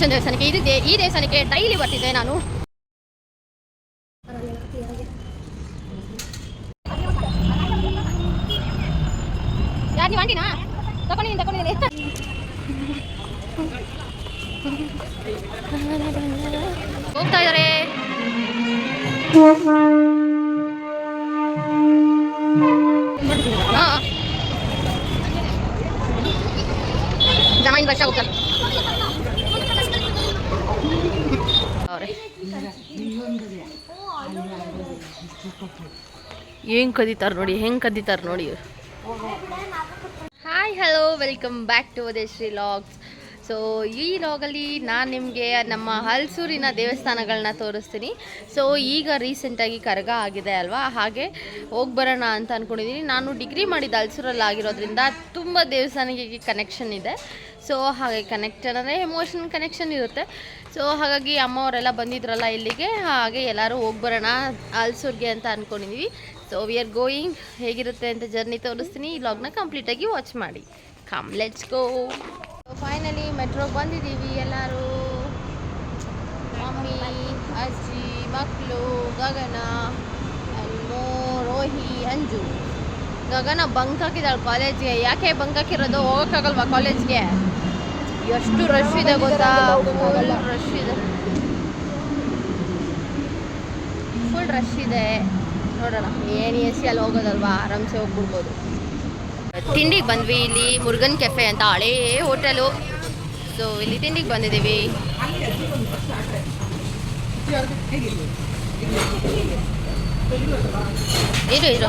ಸುಬ್ರಹ್ಮಣ್ಯೇಶ್ವರ ದೇವಸ್ಥಾನಕ್ಕೆ ಇದು ಈ ದೇವಸ್ಥಾನಕ್ಕೆ ಡೈಲಿ ಬರ್ತಿದ್ದೆ ನಾನು. ಯಾರು ನೀವು ಆಂಟಿನಾ? ತಗೊಂಡಿದ್ದೀನಿ ತಗೊಂಡಿದ್ದೀನಿ ಹೋಗ್ತಾ ಇದಾರೆ. ಹಾ. ಜಮಾಯಿನ ವರ್ಷ ಹೋಗ್ತಾರೆ ಅವ್ರೆ. ಹೆಂಗ್ ಕದೀತಾರ ನೋಡಿ, ಹೆಂಗ್ ಕದೀತಾರ ನೋಡಿ hi hello welcome back to Shri logs so ಈ ಲಾಗಲ್ಲಿ ನಾನು ನಿಮಗೆ ನಮ್ಮ ಹಲ್ಸೂರಿನ ದೇವಸ್ಥಾನಗಳನ್ನ ತೋರಿಸ್ತೀನಿ. ಸೊ ಈಗ ರೀಸೆಂಟಾಗಿ ಕರಗ ಆಗಿದೆ ಅಲ್ವಾ? ಹಾಗೆ ಹೋಗಿ ಬರೋಣ ಅಂತ ಅಂದ್ಕೊಂಡಿದ್ದೀನಿ ನಾನು ಡಿಗ್ರಿ ಮಾಡಿದ್ದು ಹಲ್ಸೂರಲ್ಲಿ ಆಗಿರೋದ್ರಿಂದ ತುಂಬ ದೇವಸ್ಥಾನಕ್ಕೆ ಕನೆಕ್ಷನ್ ಇದೆ. ಸೊ ಹಾಗೆ ಕನೆಕ್ಟೆಡ್ ಅಂದರೆ ಎಮೋಷನ್ ಕನೆಕ್ಷನ್ ಇರುತ್ತೆ. ಸೊ ಹಾಗಾಗಿ ಅಮ್ಮ ಅವರೆಲ್ಲ ಬಂದಿದ್ರಲ್ಲ ಇಲ್ಲಿಗೆ, ಹಾಗೆ ಎಲ್ಲರೂ ಹೋಗಿ ಬರೋಣ ಹಲ್ಸೂರ್ಗೆ ಅಂತ ಅಂದ್ಕೊಂಡಿದ್ದೀವಿ ಸೊ ವಿ ಆರ್ ಗೋಯಿಂಗ್ ಹೇಗಿರುತ್ತೆ ಅಂತ ಜರ್ನಿ ತೋರಿಸ್ತೀನಿ. ಈ ಲಾಗ್ನ ಕಂಪ್ಲೀಟಾಗಿ ವಾಚ್ ಮಾಡಿ. ಕಮ್ ಲೆಟ್ಸ್ ಗೋ ಫೈನಲಿ ಮೆಟ್ರೋಗೆ ಬಂದಿದ್ದೀವಿ ಎಲ್ಲರೂ. ಮಮ್ಮಿ, ಅಜ್ಜಿ ಮಕ್ಕಳು ಗಗನ ರೋಹಿ, ಅಂಜು. ಗಗನ ಬಂಕ್ ಹಾಕಿದಾಳೆ ಕಾಲೇಜ್ಗೆ. ಯಾಕೆ ಬಂಕ್ ಹಾಕಿರೋದು? ಹೋಗೋಕ್ಕಾಗಲ್ವಾ ಕಾಲೇಜ್ಗೆ? ಎಷ್ಟು ರಶ್ ಇದೆ ಗೊತ್ತಾ? ಫುಲ್ ರಶ್ ಇದೆ. ಫುಲ್ ರಶ್ ಇದೆ. ನೋಡೋಣ. ಏನು ಎ ಸಿ ಅಲ್ಲಿ ಹೋಗೋದಲ್ವಾ? ಆರಾಮ್ಸೆ ಹೋಗ್ಬಿಡ್ಬೋದು. ತಿಂಡಿಗೆ ಬಂದ್ವಿ ಇಲ್ಲಿ ಮುರುಗನ್ ಕೆಫೆ ಅಂತ ಹಳೇ ಹೋಟೆಲು ಸೊ ಇಲ್ಲಿ ತಿಂಡಿಗೆ ಬಂದಿದ್ದೀವಿ. ಇರು ಇರು.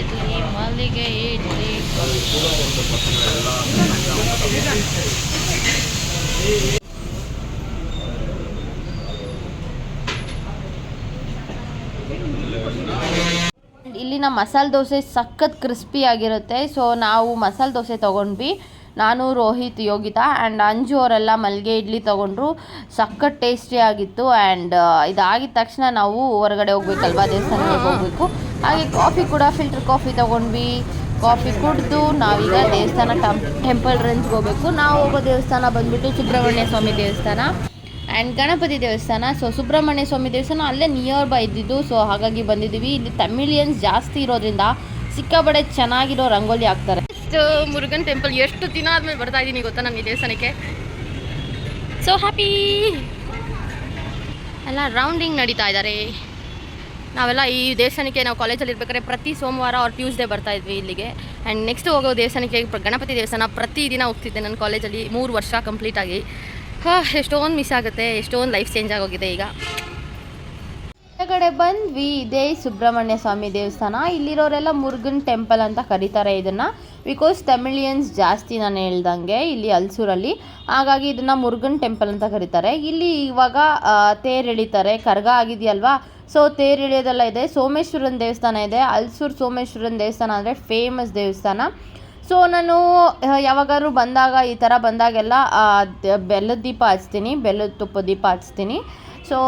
ಇಡ್ಲಿ ಮಲ್ಲಿಗೆ ಇಡ್ಲಿ ಇಲ್ಲಿನ ಮಸಾಲೆ ದೋಸೆ ಸಖತ್ ಕ್ರಿಸ್ಪಿ ಆಗಿರುತ್ತೆ. ಸೊ ನಾವು ಮಸಾಲೆ ದೋಸೆ ತೊಗೊಂಡ್ವಿ. ನಾನು ರೋಹಿತ್ ಯೋಗಿತಾ ಆ್ಯಂಡ್ ಅಂಜು ಅವರೆಲ್ಲ ಮಲ್ಲಿಗೆ ಇಡ್ಲಿ ತೊಗೊಂಡ್ರು. ಸಖತ್ ಟೇಸ್ಟಿ ಆಗಿತ್ತು ಆ್ಯಂಡ್ ಇದಾಗಿದ ತಕ್ಷಣ ನಾವು ಹೊರಗಡೆ ಹೋಗ್ಬೇಕಲ್ವಾ ದೇವಸ್ಥಾನಕ್ಕೆ ಹೋಗ್ಬೇಕು. ಹಾಗೆ ಕಾಫಿ ಕೂಡ ಫಿಲ್ಟರ್ ಕಾಫಿ ತೊಗೊಂಡ್ವಿ. ಕಾಫಿ ಕುಡಿದು ನಾವೀಗ ದೇವಸ್ಥಾನ ಟಂ ಟೆಂಪಲ್ ರೇಂಜ್ಗೆ ಹೋಗ್ಬೇಕು. ನಾವು ಹೋಗೋ ದೇವಸ್ಥಾನ ಬಂದ್ಬಿಟ್ಟು ಸುಬ್ರಹ್ಮಣ್ಯ ಸ್ವಾಮಿ ದೇವಸ್ಥಾನ ಆ್ಯಂಡ್ ಗಣಪತಿ ದೇವಸ್ಥಾನ. ಸೊ ಸುಬ್ರಹ್ಮಣ್ಯ ಸ್ವಾಮಿ ದೇವಸ್ಥಾನ ಅಲ್ಲೇ ನಿಯರ್ ಬೈ ಇದ್ದಿದ್ದು. ಸೊ ಹಾಗಾಗಿ ಬಂದಿದ್ದೀವಿ. ಇಲ್ಲಿ ತಮಿಳಿಯನ್ಸ್ ಜಾಸ್ತಿ ಇರೋದ್ರಿಂದ ಸಿಕ್ಕಾಪಡೆ ಚೆನ್ನಾಗಿರೋ ರಂಗೋಲಿ ಹಾಕ್ತಾರೆ. ಮುರುಗನ್ ಟೆಂಪಲ್ ಎಷ್ಟು ದಿನ ಆದ್ಮೇಲೆ ಬರ್ತಾ ಇದ್ದೀನಿ ಗೊತ್ತಾ ನನಗೆ ದೇವಸ್ಥಾನಕ್ಕೆ? ಸೊ ಹ್ಯಾಪಿ ಎಲ್ಲ ರೌಂಡಿಂಗ್ ನಡೀತಾ ಇದ್ದಾರೆ ನಾವೆಲ್ಲ ಈ ದೇವಸ್ಥಾನಕ್ಕೆ ನಾವು ಕಾಲೇಜಲ್ಲಿ ಇರ್ಬೇಕಾದ್ರೆ ಪ್ರತಿ ಸೋಮವಾರ ಅವ್ರು ಟ್ಯೂಸ್ಡೇ ಬರ್ತಾ ಇದ್ವಿ ಇಲ್ಲಿಗೆ. ಆ್ಯಂಡ್ ನೆಕ್ಸ್ಟ್ ಹೋಗೋ ದೇವಸ್ಥಾನಕ್ಕೆ ಗಣಪತಿ ದೇವಸ್ಥಾನ ಪ್ರತಿ ದಿನ ಹೋಗ್ತಿದ್ದೆ ನನ್ನ ಕಾಲೇಜಲ್ಲಿ ಮೂರು ವರ್ಷ ಕಂಪ್ಲೀಟಾಗಿ ಹಾಂ, ಎಷ್ಟೊಂದು ಮಿಸ್ ಆಗುತ್ತೆ, ಎಷ್ಟೊಂದು ಲೈಫ್ ಚೇಂಜ್ ಆಗೋಗಿದೆ ಈಗ. ಕೆಳಗಡೆ ಬಂದ್ವಿ. ಇದೇ ಸುಬ್ರಹ್ಮಣ್ಯ ಸ್ವಾಮಿ ದೇವಸ್ಥಾನ. ಇಲ್ಲಿರೋರೆಲ್ಲ ಮುರುಗನ್ ಟೆಂಪಲ್ ಅಂತ ಕರೀತಾರೆ ಇದನ್ನು. ಬಿಕಾಸ್ ತಮಿಳಿಯನ್ಸ್ ಜಾಸ್ತಿ ನಾನು ಹೇಳ್ದಂಗೆ ಇಲ್ಲಿ ಹಲ್ಸೂರಲ್ಲಿ ಹಾಗಾಗಿ ಇದನ್ನು ಮುರುಗನ್ ಟೆಂಪಲ್ ಅಂತ ಕರೀತಾರೆ. ಇಲ್ಲಿ ಇವಾಗ ತೇರು ತೇರ್ ಎಳಿತಾರೆ. ಕರ್ಗ ಆಗಿದೆಯಲ್ವಾ? ಸೊ ತೇರು ಎಳೆಯೋದೆಲ್ಲ ಇದೆ. ಸೋಮೇಶ್ವರನ ದೇವಸ್ಥಾನ ಇದೆ. ಹಲ್ಸೂರು ಸೋಮೇಶ್ವರನ ದೇವಸ್ಥಾನ ಅಂದರೆ ಫೇಮಸ್ ದೇವಸ್ಥಾನ. ಸೊ ನಾನು ಯಾವಾಗಾದ್ರೂ ಬಂದಾಗ ಈ ಥರ ಬಂದಾಗೆಲ್ಲ ಬೆಲ್ಲದ ದೀಪ ಹಚ್ತೀನಿ. ಬೆಲ್ಲದ ತುಪ್ಪ ದೀಪ ಹಚ್ತೀನಿ. ಸೊ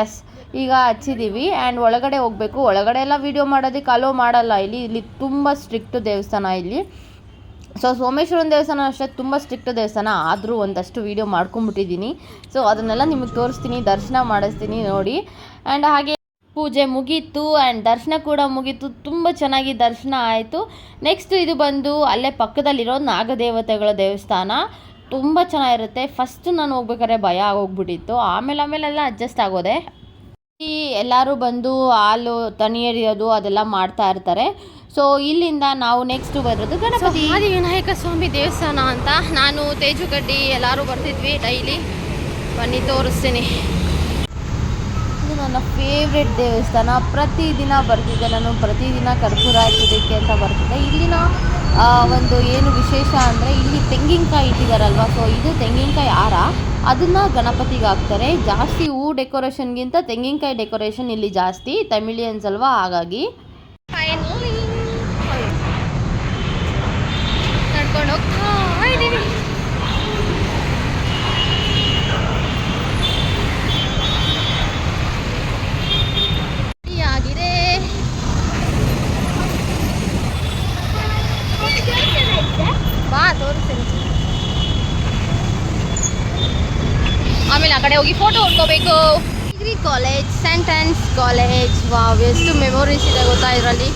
ಎಸ್ ಈಗ ಹಚ್ಚಿದ್ದೀವಿ ಆ್ಯಂಡ್ ಒಳಗಡೆ ಹೋಗಬೇಕು. ಒಳಗಡೆ ಎಲ್ಲ ವೀಡಿಯೋ ಮಾಡೋದಕ್ಕೆ ಅಲೋ ಮಾಡಲ್ಲ. ಇಲ್ಲಿ ಇಲ್ಲಿ ತುಂಬ ಸ್ಟ್ರಿಕ್ಟ್ ದೇವಸ್ಥಾನ ಇಲ್ಲಿ. ಸೊ ಸೋಮೇಶ್ವರನ ದೇವಸ್ಥಾನ ಅಷ್ಟೇ, ತುಂಬ ಸ್ಟ್ರಿಕ್ಟ್ ದೇವಸ್ಥಾನ. ಆದರೂ ಒಂದಷ್ಟು ವೀಡಿಯೋ ಮಾಡ್ಕೊಂಬಿಟ್ಟಿದ್ದೀನಿ ಸೊ ಅದನ್ನೆಲ್ಲ ನಿಮಗೆ ತೋರಿಸ್ತೀನಿ. ದರ್ಶನ ಮಾಡಿಸ್ತೀನಿ ನೋಡಿ. ಆ್ಯಂಡ್ ಹಾಗೆ ಪೂಜೆ ಮುಗೀತು. ಆ್ಯಂಡ್ ದರ್ಶನ ಕೂಡ ಮುಗೀತು. ತುಂಬ ಚೆನ್ನಾಗಿ ದರ್ಶನ ಆಯಿತು. ನೆಕ್ಸ್ಟ್ ಇದು ಬಂದು ಅಲ್ಲೇ ಪಕ್ಕದಲ್ಲಿರೋ ನಾಗದೇವತೆಗಳ ದೇವಸ್ಥಾನ. ತುಂಬ ಚೆನ್ನಾಗಿರುತ್ತೆ. ಫಸ್ಟು ನಾನು ಹೋಗ್ಬೇಕಾದ್ರೆ ಭಯ ಆಗೋಗ್ಬಿಟ್ಟಿತ್ತು. ಆಮೇಲೆ ಆಮೇಲೆಲ್ಲ ಅಡ್ಜಸ್ಟ್ ಆಗೋದೆ. ಎಲ್ಲರೂ ಬಂದು ಹಾಲು ತನಿ ಎರಿಯೋದು ಅದೆಲ್ಲ ಮಾಡ್ತಾ ಇರ್ತಾರೆ. ಸೊ ಇಲ್ಲಿಂದ ನಾವು ನೆಕ್ಸ್ಟ್ ಬರೋದು ಗಣಪತಿ. ಆದಿ ವಿನಾಯಕ ಸ್ವಾಮಿ ದೇವಸ್ಥಾನ ಅಂತ ನಾನು ತೇಜುಗಡ್ಡಿ ಎಲ್ಲರೂ ಬರ್ತಿದ್ವಿ ಡೈಲಿ. ಬನ್ನಿ ತೋರಿಸ್ತೀನಿ. ಇದು ನನ್ನ ಫೇವ್ರೆಟ್ ದೇವಸ್ಥಾನ. ಪ್ರತಿದಿನ ಬರ್ತಿದ್ದೆ ನಾನು. ಪ್ರತಿದಿನ ಕರ್ಪೂರ ಹಾಕಿದ್ದಕ್ಕೆ ಅಂತ ಬರ್ತಿದ್ದೆ ಇಲ್ಲಿನ ಒಂದು ಏನು ವಿಶೇಷ ಅಂದರೆ ಇಲ್ಲಿ ತೆಂಗಿನಕಾಯಿ ಇಟ್ಟಿದ್ದಾರಲ್ವ ಸೊ ಇದು ತೆಂಗಿನಕಾಯಿ ಹಾರ. ಅದನ್ನು ಗಣಪತಿಗೆ ಹಾಕ್ತಾರೆ. ಜಾಸ್ತಿ ಡೆಕೋರೇಷನ್ಗಿಂತ ತೆಂಗಿನಕಾಯಿ ಡೆಕೋರೇಷನ್ ಇಲ್ಲಿ ಜಾಸ್ತಿ. ತಮಿಳಿಯನ್ಸ್ ಅಲ್ವಾ? ಹಾಗಾಗಿ ನಡ್ಕೊಂಡು ಹೋಗ್ತಾ ಇದ್ದೀವಿ ಆಗಿದೆ ಆ ಕಡೆ ಹೋಗಿ ಫೋಟೋ ಹೊಡ್ಕೋಬೇಕು. ಡಿಗ್ರಿ ಕಾಲೇಜ್ ಸೆಂಟೆನ್ಸ್ ಕಾಲೇಜ್. ವಾವ್ ಎಷ್ಟು ಮೆಮೊರೀಸ್ ಇದೆ ಗೊತ್ತಾ ಇದರಲ್ಲಿ?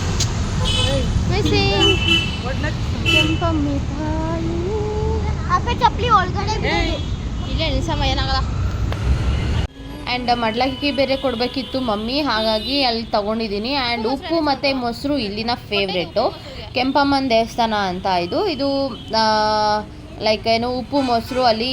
ಅಂಡ್ ಚಪ್ಪಲಿ ಒಳಗಡೆ. ಇಲ್ಲೇ ಸಮಯ ಏನಾಗಲ್ಲ. ಆ್ಯಂಡ್ ಮಡ್ಲಕ್ಕಿ ಬೇರೆ ಕೊಡಬೇಕಿತ್ತು ಮಮ್ಮಿ ಹಾಗಾಗಿ ಅಲ್ಲಿ ತಗೊಂಡಿದ್ದೀನಿ. ಆ್ಯಂಡ್ ಉಪ್ಪು ಮತ್ತೆ ಮೊಸರು ಇಲ್ಲಿನ ಫೇವ್ರೆಟ್ಟು ಕೆಂಪಮ್ಮನ ದೇವಸ್ಥಾನ ಅಂತ ಇದು. ಇದು ಲೈಕ್ ಏನು ಉಪ್ಪು, ಮೊಸರು ಅಲ್ಲಿ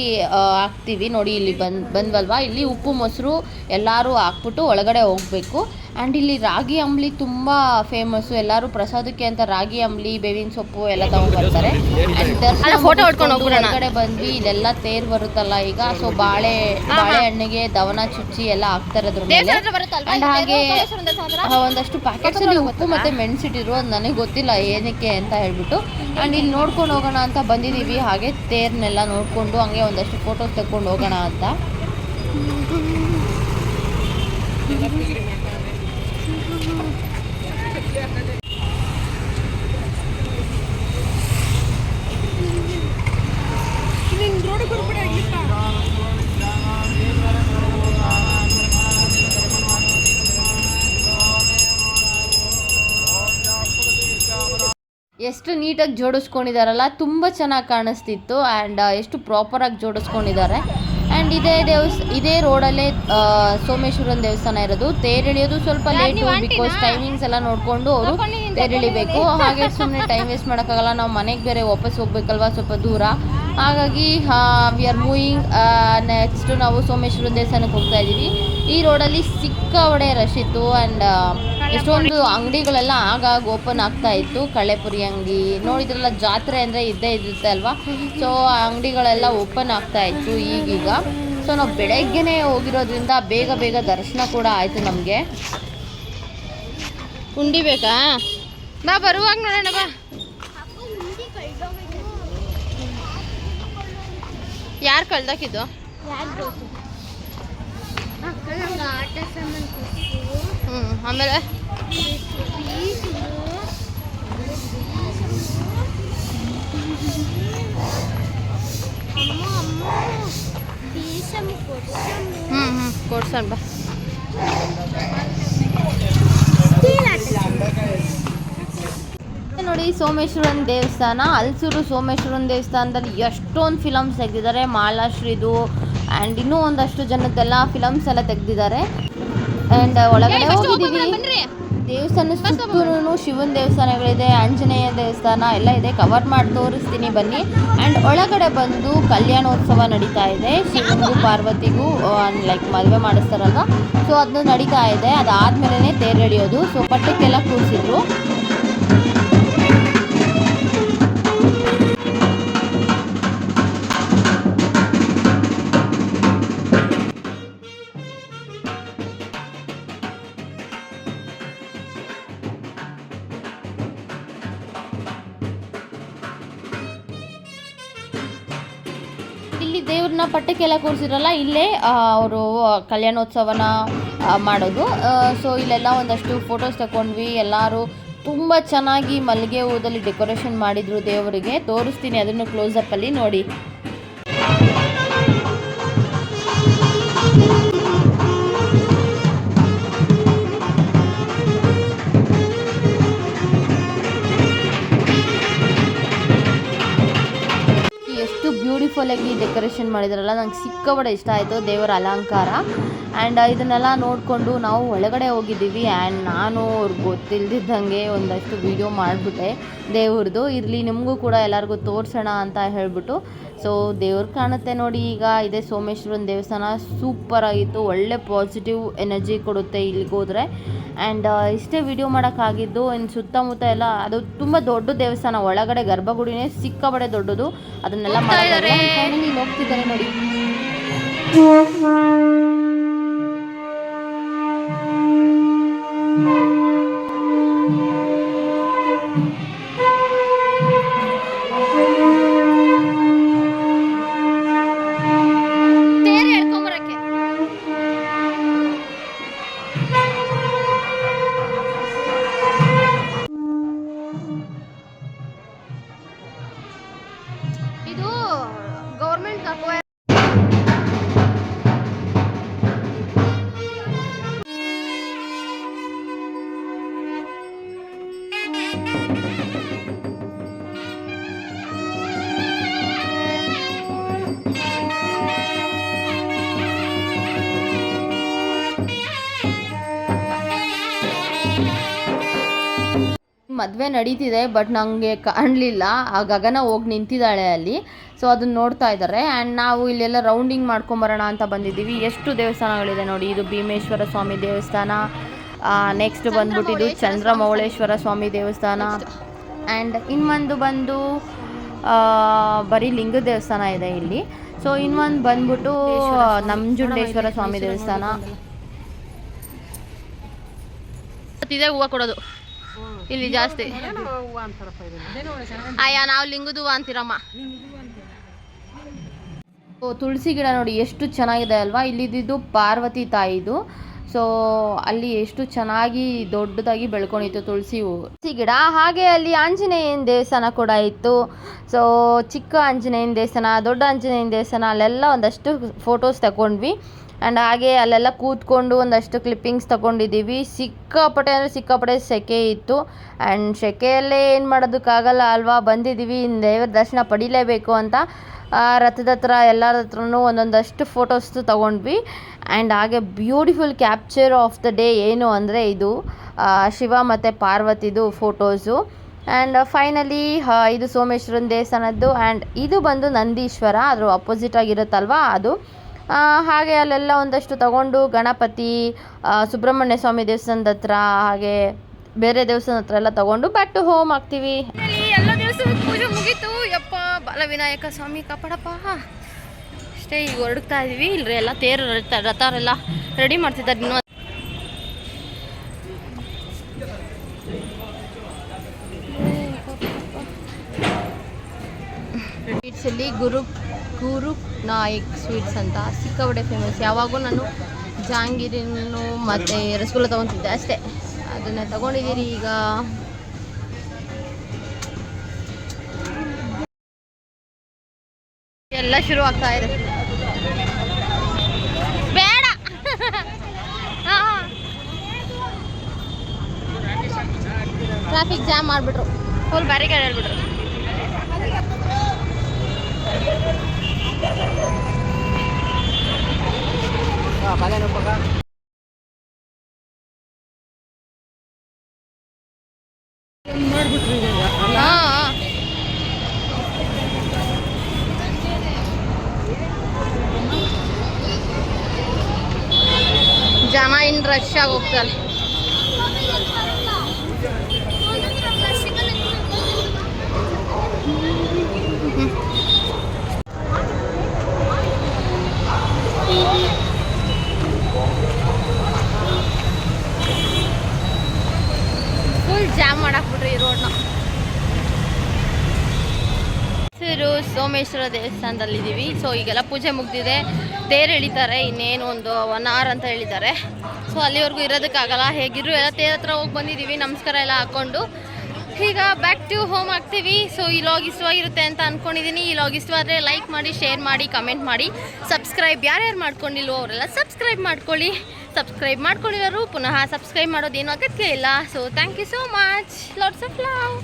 ಹಾಕ್ತೀವಿ. ನೋಡಿ, ಇಲ್ಲಿ ಬಂದು, ಬಂದ್ವಲ್ವಾ? ಇಲ್ಲಿ ಉಪ್ಪು, ಮೊಸರು ಎಲ್ಲರೂ ಹಾಕ್ಬಿಟ್ಟು ಒಳಗಡೆ ಹೋಗಬೇಕು. ಆ್ಯಂಡ್ ಇಲ್ಲಿ ರಾಗಿ ಅಂಬ್ಲಿ ತುಂಬ ಫೇಮಸ್ಸು ಎಲ್ಲರೂ ಪ್ರಸಾದಕ್ಕೆ ಅಂತ ರಾಗಿ ಅಂಬ್ಲಿ ಬೇವಿನ ಸೊಪ್ಪು ಎಲ್ಲ ತಗೊಂಡ್ಬರ್ತಾರೆ. ಹೊರಗಡೆ ಬಂದ್ವಿ ಇಲ್ಲೆಲ್ಲ ತೇರ್ ಬರುತ್ತಲ್ಲ ಈಗ ಸೊ ಬಾಳೆ ಬಾಳೆಹಣ್ಣಿಗೆ ದವನ ಚುಚ್ಚಿ ಎಲ್ಲ ಹಾಕ್ತಾರೆ ಅದ್ರ ಮೇಲೆ. ಇದು ಹಾಗೆ ಒಂದಷ್ಟು ಪ್ಯಾಕೆಟ್ಸ್ ಅಲ್ಲಿ ಉಪ್ಪು ಮತ್ತೆ ಮೆಣಸಿಟ್ಟಿದ್ರು ಅದು ನನಗೆ ಗೊತ್ತಿಲ್ಲ ಏನಕ್ಕೆ ಅಂತ ಹೇಳ್ಬಿಟ್ಟು. ಆ್ಯಂಡ್ ಇಲ್ಲಿ ನೋಡ್ಕೊಂಡು ಹೋಗೋಣ ಅಂತ ಬಂದಿದ್ದೀವಿ ಹಾಗೆ ತೇರ್ನೆಲ್ಲ ನೋಡ್ಕೊಂಡು ಹಂಗೆ ಒಂದಷ್ಟು ಫೋಟೋಸ್ ತಗೊಂಡು ಹೋಗೋಣ ಅಂತ. ಎಷ್ಟು ನೀಟಾಗಿ ಜೋಡಿಸ್ಕೊಂಡಿದ್ದಾರಲ್ಲ ತುಂಬ ಚೆನ್ನಾಗಿ ಕಾಣಿಸ್ತಿತ್ತು ಆ್ಯಂಡ್ ಎಷ್ಟು ಪ್ರಾಪರಾಗಿ ಜೋಡಿಸ್ಕೊಂಡಿದ್ದಾರೆ. ಆ್ಯಂಡ್ ಇದೇ ದೇವಸ್ ಇದೇ ರೋಡಲ್ಲೇ ಸೋಮೇಶ್ವರನ ದೇವಸ್ಥಾನ ಇರೋದು. ತೇರಿಳಿಯೋದು ಸ್ವಲ್ಪ ಲೇಟು ಬಿಕಾಸ್ ಟೈಮಿಂಗ್ಸ್ ಎಲ್ಲ ನೋಡಿಕೊಂಡು ಅವರು ತೇರಿಳಿಬೇಕು. ಹಾಗೆ ಸುಮ್ಮನೆ ಟೈಮ್ ವೇಸ್ಟ್ ಮಾಡೋಕ್ಕಾಗಲ್ಲ ನಾವು ಮನೆಗೆ ಬೇರೆ ವಾಪಸ್ ಹೋಗ್ಬೇಕಲ್ವಾ ಸ್ವಲ್ಪ ದೂರ. ಹಾಗಾಗಿ ವಿ ಆರ್ ಮೂವಿಂಗ್ ನೆಕ್ಸ್ಟು ನಾವು ಸೋಮೇಶ್ವರ ದೇವಸ್ಥಾನಕ್ಕೆ ಹೋಗ್ತಾ ಇದ್ದೀವಿ ಈ ರೋಡಲ್ಲಿ ಸಿಕ್ಕಾಬಡೆ ರಶ್ ಇತ್ತು ಆ್ಯಂಡ್ ಎಷ್ಟೊಂದು ಅಂಗಡಿಗಳೆಲ್ಲ ಆಗಾಗ ಓಪನ್ ಆಗ್ತಾ ಇತ್ತು. ಕಳೆಪುರಿ ಅಂಗಡಿ. ನೋಡಿದ್ರಲ್ಲ ಜಾತ್ರೆ ಅಂದರೆ ಇದ್ದೇ ಇರುತ್ತೆ ಅಲ್ವಾ? ಸೊ ಆ ಅಂಗಡಿಗಳೆಲ್ಲ ಓಪನ್ ಆಗ್ತಾ ಇತ್ತು ಈಗೀಗ. ಸೊ ನಾವು ಬೆಳಗ್ಗೆನೇ ಹೋಗಿರೋದ್ರಿಂದ ಬೇಗ ಬೇಗ ದರ್ಶನ ಕೂಡ ಆಯ್ತು ನಮಗೆ. ಉಂಡಿ ಬೇಕಾ? ಬಾ ಬರುವಾಗ ನೋಡೋಣ ಬಾ. ಯಾರು ಕಳ್ದಾಕಿದ್ದು ಆಟ. ಹ್ಞೂ ಆಮೇಲೆ. ಹ್ಞೂ ಹ್ಞೂ ಕೊಡ್ಸೋಣ. ನೋಡಿ, ಸೋಮೇಶ್ವರನ್ ದೇವಸ್ಥಾನ, ಹಲ್ಸೂರು ಸೋಮೇಶ್ವರನ್ ದೇವಸ್ಥಾನದಲ್ಲಿ ಎಷ್ಟೊಂದು ಫಿಲಮ್ಸ್ ತೆಗೆದಿದ್ದಾರೆ, ಮಾಲಾಶ್ರೀದು ಆ್ಯಂಡ್ ಇನ್ನೂ ಒಂದಷ್ಟು ಜನದ್ದೆಲ್ಲ ಫಿಲಮ್ಸ್ ಎಲ್ಲ ತೆಗೆದಿದ್ದಾರೆ ಆ್ಯಂಡ್ ಒಳಗಡೆ ಹೋಗಿದ್ದೀವಿ. ದೇವಸ್ಥಾನ ಸುತ್ತಲೂ ಶಿವನ ದೇವಸ್ಥಾನಗಳಿದೆ ಆಂಜನೇಯ ದೇವಸ್ಥಾನ ಎಲ್ಲ ಇದೆ. ಕವರ್ ಮಾಡಿ ತೋರಿಸ್ತೀನಿ ಬನ್ನಿ. ಆ್ಯಂಡ್ ಒಳಗಡೆ ಬಂದು ಕಲ್ಯಾಣೋತ್ಸವ ನಡೀತಾ ಇದೆ. ಶಿವನಿಗೂ ಪಾರ್ವತಿಗೂ ಲೈಕ್ ಮದುವೆ ಮಾಡಿಸ್ತಾರಲ್ಲ ಸೊ ಅದನ್ನ ನಡೀತಾ ಇದೆ. ಅದಾದಮೇಲೆ ತೇರೆಳೆಯೋದು ಸೊ ಪಟ್ಟಕ್ಕೆಲ್ಲ ಕೂರಿಸಿದ್ರು. ಇಲ್ಲಿ ದೇವ್ರನ್ನ ಪಟ್ಟಕ್ಕೆಲ್ಲ ಕೂರಿಸಿರಲ್ಲ ಇಲ್ಲೇ ಅವರು ಕಲ್ಯಾಣೋತ್ಸವನ ಮಾಡೋದು. ಸೊ ಇಲ್ಲೆಲ್ಲ ಒಂದಷ್ಟು ಫೋಟೋಸ್ ತಗೊಂಡ್ವಿ ಎಲ್ಲರೂ ತುಂಬ ಚೆನ್ನಾಗಿ ಮಲ್ಲಿಗೆ ಹೂದಲ್ಲಿ ಡೆಕೋರೇಷನ್ ಮಾಡಿದ್ರು ದೇವರಿಗೆ. ತೋರಿಸ್ತೀನಿ ಅದನ್ನು ಕ್ಲೋಸಪ್ಪಲ್ಲಿ ನೋಡಿ. ಬ್ಯೂಟಿಫುಲ್ ಆಗಿ ಡೆಕೋರೇಷನ್ ಮಾಡಿದಾರಲ್ಲ, ನಂಗೆ ಸಿಕ್ಕಾಬಡೆ ಇಷ್ಟ ಆಯಿತು ದೇವರ ಅಲಂಕಾರ. ಆ್ಯಂಡ್ ಇದನ್ನೆಲ್ಲ ನೋಡಿಕೊಂಡು ನಾವು ಒಳಗಡೆ ಹೋಗಿದ್ದೀವಿ ಆ್ಯಂಡ್ ನಾನು ಅವ್ರಿಗೆ ಗೊತ್ತಿಲ್ದಿದ್ದಂಗೆ ಒಂದಷ್ಟು ವೀಡಿಯೋ ಮಾಡಿಬಿಟ್ಟೆ ದೇವ್ರದ್ದು ಇರಲಿ, ನಿಮಗೂ ಕೂಡ ಎಲ್ಲರಿಗೂ ತೋರಿಸೋಣ ಅಂತ ಹೇಳ್ಬಿಟ್ಟು ಸೊ ದೇವ್ರು ಕಾಣುತ್ತೆ ನೋಡಿ ಈಗ ಇದೇ ಸೋಮೇಶ್ವರನ ದೇವಸ್ಥಾನ. ಸೂಪರ್ ಆಗಿತ್ತು ಒಳ್ಳೆ ಪಾಸಿಟಿವ್ ಎನರ್ಜಿ ಕೊಡುತ್ತೆ ಇಲ್ಲಿಗೆ ಹೋದರೆ. ಆ್ಯಂಡ್ ಇಷ್ಟೇ ವಿಡಿಯೋ ಮಾಡೋಕ್ಕಾಗಿದ್ದು ಇನ್ನು ಸುತ್ತಮುತ್ತ ಎಲ್ಲ ಅದು ತುಂಬ ದೊಡ್ಡ ದೇವಸ್ಥಾನ. ಒಳಗಡೆ ಗರ್ಭಗುಡಿನೇ ಸಿಕ್ಕಾಬಡೆ ದೊಡ್ಡದು. ಅದನ್ನೆಲ್ಲ ಮಾಡಿದ್ದಾರೆ ಇಲ್ಲಿ ಹೋಗ್ತಿದ್ದಾರೆ ನೋಡಿ? ತೇರು ಮದುವೆ ನಡೀತಿದೆ ಬಟ್ ನನಗೆ ಕಾಣಲಿಲ್ಲ. ಆ ಗಗನ ಹೋಗಿ ನಿಂತಿದ್ದಾಳೆ ಅಲ್ಲಿ. ಸೊ ಅದನ್ನ ನೋಡ್ತಾ ಇದ್ದಾರೆ ಆ್ಯಂಡ್ ನಾವು ಇಲ್ಲೆಲ್ಲ ರೌಂಡಿಂಗ್ ಮಾಡ್ಕೊಂಬರೋಣ ಅಂತ ಬಂದಿದ್ದೀವಿ. ಎಷ್ಟು ದೇವಸ್ಥಾನಗಳಿದೆ ನೋಡಿ. ಇದು ಭೀಮೇಶ್ವರ ಸ್ವಾಮಿ ದೇವಸ್ಥಾನ ನೆಕ್ಸ್ಟ್ ಬಂದ್ಬಿಟ್ಟು ಇದು ಚಂದ್ರಮೌಳೇಶ್ವರ ಸ್ವಾಮಿ. ದೇವಸ್ಥಾನ. ಆ್ಯಂಡ್ ಇನ್ನೊಂದು ಬಂದು ಆ, ಬರೀ ಲಿಂಗ ದೇವಸ್ಥಾನ ಇದೆ ಇಲ್ಲಿ. ಸೊ ಇನ್ನೊಂದು ಬಂದ್ಬಿಟ್ಟು ನಂಜುಂಡೇಶ್ವರ ಸ್ವಾಮಿ. ದೇವಸ್ಥಾನ. ಹೂವು ಕೊಡೋದು. ಇಲ್ಲಿ ಜಾಸ್ತಿ. ಅಯ್ಯ, ನಾವು ಲಿಂಗದ ಹೂವು ಅಂತೀರಮ್ಮ. ಓ, ತುಳಸಿ ಗಿಡ ನೋಡಿ ಎಷ್ಟು ಚೆನ್ನಾಗಿದೆ ಅಲ್ವಾ? ಇಲ್ಲಿದ್ದು ಪಾರ್ವತಿ ತಾಯಿದು. ಸೊ ಅಲ್ಲಿ ಎಷ್ಟು ಚೆನ್ನಾಗಿ ದೊಡ್ಡದಾಗಿ ಬೆಳ್ಕೊಂಡಿತ್ತು ತುಳಸಿ ತುಳಸಿ ಗಿಡ. ಹಾಗೆ ಅಲ್ಲಿ ಆಂಜನೇಯನ ದೇವಸ್ಥಾನ ಕೂಡ ಇತ್ತು. ಸೊ ಚಿಕ್ಕ ಆಂಜನೇಯನ ದೇವಸ್ಥಾನ, ದೊಡ್ಡ ಆಂಜನೇಯನ ದೇವಸ್ಥಾನ, ಅಲ್ಲೆಲ್ಲ ಒಂದಷ್ಟು ಫೋಟೋಸ್ ತಗೊಂಡ್ವಿ ಆ್ಯಂಡ್ ಹಾಗೆ ಅಲ್ಲೆಲ್ಲ ಕೂತ್ಕೊಂಡು ಒಂದಷ್ಟು ಕ್ಲಿಪ್ಪಿಂಗ್ಸ್ ತಗೊಂಡಿದ್ದೀವಿ. ಸಿಕ್ಕಾಪಟ್ಟೆ ಅಂದರೆ ಸಿಕ್ಕಾಪಟ್ಟೆ ಸೆಕೆ ಇತ್ತು. ಆ್ಯಂಡ್ ಸೆಕೆಯಲ್ಲೇ ಏನು ಮಾಡೋದಕ್ಕಾಗಲ್ಲ ಅಲ್ವಾ? ಬಂದಿದ್ದೀವಿ. ದೇವರ ದರ್ಶನ ಪಡಿಲೇಬೇಕು ಅಂತ ರಥದ ಹತ್ರ, ಎಲ್ಲರ ಹತ್ರನೂ ಒಂದೊಂದಷ್ಟು ಫೋಟೋಸ್ ತಗೊಂಡ್ವಿ. ಆ್ಯಂಡ್ ಹಾಗೆ beautiful capture of the day ಏನು ಅಂದರೆ ಇದು ಶಿವ ಮತ್ತು ಪಾರ್ವತಿದು ಫೋಟೋಸು ಆ್ಯಂಡ್ ಫೈನಲಿ ಇದು ಸೋಮೇಶ್ವರನ ದೇವಸ್ಥಾನದ್ದು. ಆ್ಯಂಡ್ ಇದು ಬಂದು ನಂದೀಶ್ವರ. ಅದರ ಅಪೋಸಿಟ್ ಆಗಿರುತ್ತಲ್ವಾ ಅದು. ಹಾಗೆ ಅಲ್ಲೆಲ್ಲ ಒಂದಷ್ಟು ತಗೊಂಡು ಗಣಪತಿ ಸುಬ್ರಹ್ಮಣ್ಯ ಸ್ವಾಮಿ ದೇವಸ್ಥಾನದ ಹತ್ರ ಹಾಗೆ ಬೇರೆ ದೇವಸ್ಥಾನ ಹತ್ರ ಎಲ್ಲ ತಗೊಂಡು ಬ್ಯಾಕ್ ಟು ಹೋಮ್ ಆಗ್ತೀವಿ. ಎಲ್ಲ ದೇವಸ್ಥಾನದ ಪೂಜೆ ಮುಗೀತು. ಯಪ್ಪ ಬಾಲವಿನಾಯಕ ಸ್ವಾಮಿ ಕಾಪಾಡಪ್ಪ. ಅಷ್ಟೇ ಈಗ ಹೊರಡ್ತಾ ಇದೀವಿ. ಇಲ್ರಿ ಎಲ್ಲ ತೇರು ರಥ ರಥರೆಲ್ಲ ರೆಡಿ ಮಾಡ್ತಿದ್ದಾರೆ ಇನ್ನೂ. ಗುರು ಗುರು ನಾಯಕ್ ಸ್ವೀಟ್ಸ್ ಅಂತ ಸಿಕ್ಕಾಪಟ್ಟೆ ಫೇಮಸ್ ಯಾವಾಗೂ ನಾನು ಜಹಾಂಗೀರಿನೂ ಮತ್ತು ರಸಗುಲ್ಲ ತೊಗೊತಿದ್ದೆ ಅಷ್ಟೇ. ಅದನ್ನು ತಗೊಂಡಿದ್ದೀರಿ ಈಗ. ಎಲ್ಲ ಶುರು ಆಗ್ತಾ ಇದೆ. ಬೇಡ. ಟ್ರಾಫಿಕ್ ಜಾಮ್ ಮಾಡಿಬಿಟ್ರು. ಫುಲ್ ಬ್ಯಾರಿಕೇಡ್ ಹೇಳ್ಬಿಟ್ರು. ಹಾಂ ಜನ ಇನ್ ರಶ್ ಆಗಿ ಹೋಗ್ತಾರೆ ಫುಲ್ ಜಾಮ್ ಮಾಡಾಕ್ಬಿಟ್ರಿ ಈ ರೋಡ್ನ ಹೆಸರು ಸೋಮೇಶ್ವರ ದೇವಸ್ಥಾನದಲ್ಲಿದ್ದೀವಿ. ಸೊ ಈಗೆಲ್ಲ ಪೂಜೆ ಮುಗ್ದಿದೆ. ತೇರು ಎಳಿತಾರೆ, ಇನ್ನೇನು ಒಂದು ಒನ್ ಅವರ್ ಅಂತ ಹೇಳಿದ್ದಾರೆ. ಸೊ ಅಲ್ಲಿವರೆಗೂ ಇರೋದಕ್ಕಾಗಲ್ಲ. ಹೇಗಿದ್ರು ಎಲ್ಲ ತೇರ ಹತ್ರ ಹೋಗಿ ಬಂದಿದ್ದೀವಿ, ನಮಸ್ಕಾರ ಎಲ್ಲ ಹಾಕ್ಕೊಂಡು. ಈಗ ಬ್ಯಾಕ್ ಟು ಹೋಮ್ ಆಗ್ತೀವಿ. ಸೊ ಈ ಲಾಗ್ ಇಷ್ಟವಾಗಿರುತ್ತೆ ಅಂತ ಅಂದ್ಕೊಂಡಿದ್ದೀನಿ ಈ ಲಾಗ್ ಇಷ್ಟವಾದರೆ ಲೈಕ್ ಮಾಡಿ ಶೇರ್ ಮಾಡಿ ಕಮೆಂಟ್ ಮಾಡಿ. ಸಬ್ಸ್ಕ್ರೈಬ್ ಯಾರ್ಯಾರು ಮಾಡ್ಕೊಂಡಿಲ್ವೋ ಅವರೆಲ್ಲ ಸಬ್ಸ್ಕ್ರೈಬ್ ಮಾಡ್ಕೊಳ್ಳಿ. ಸಬ್ಸ್ಕ್ರೈಬ್ ಮಾಡ್ಕೊಂಡಿರೋರು ಪುನಃ ಸಬ್ಸ್ಕ್ರೈಬ್ ಮಾಡೋದೇನು ಅಗತ್ಯ ಇಲ್ಲ. So thank you so much lots of love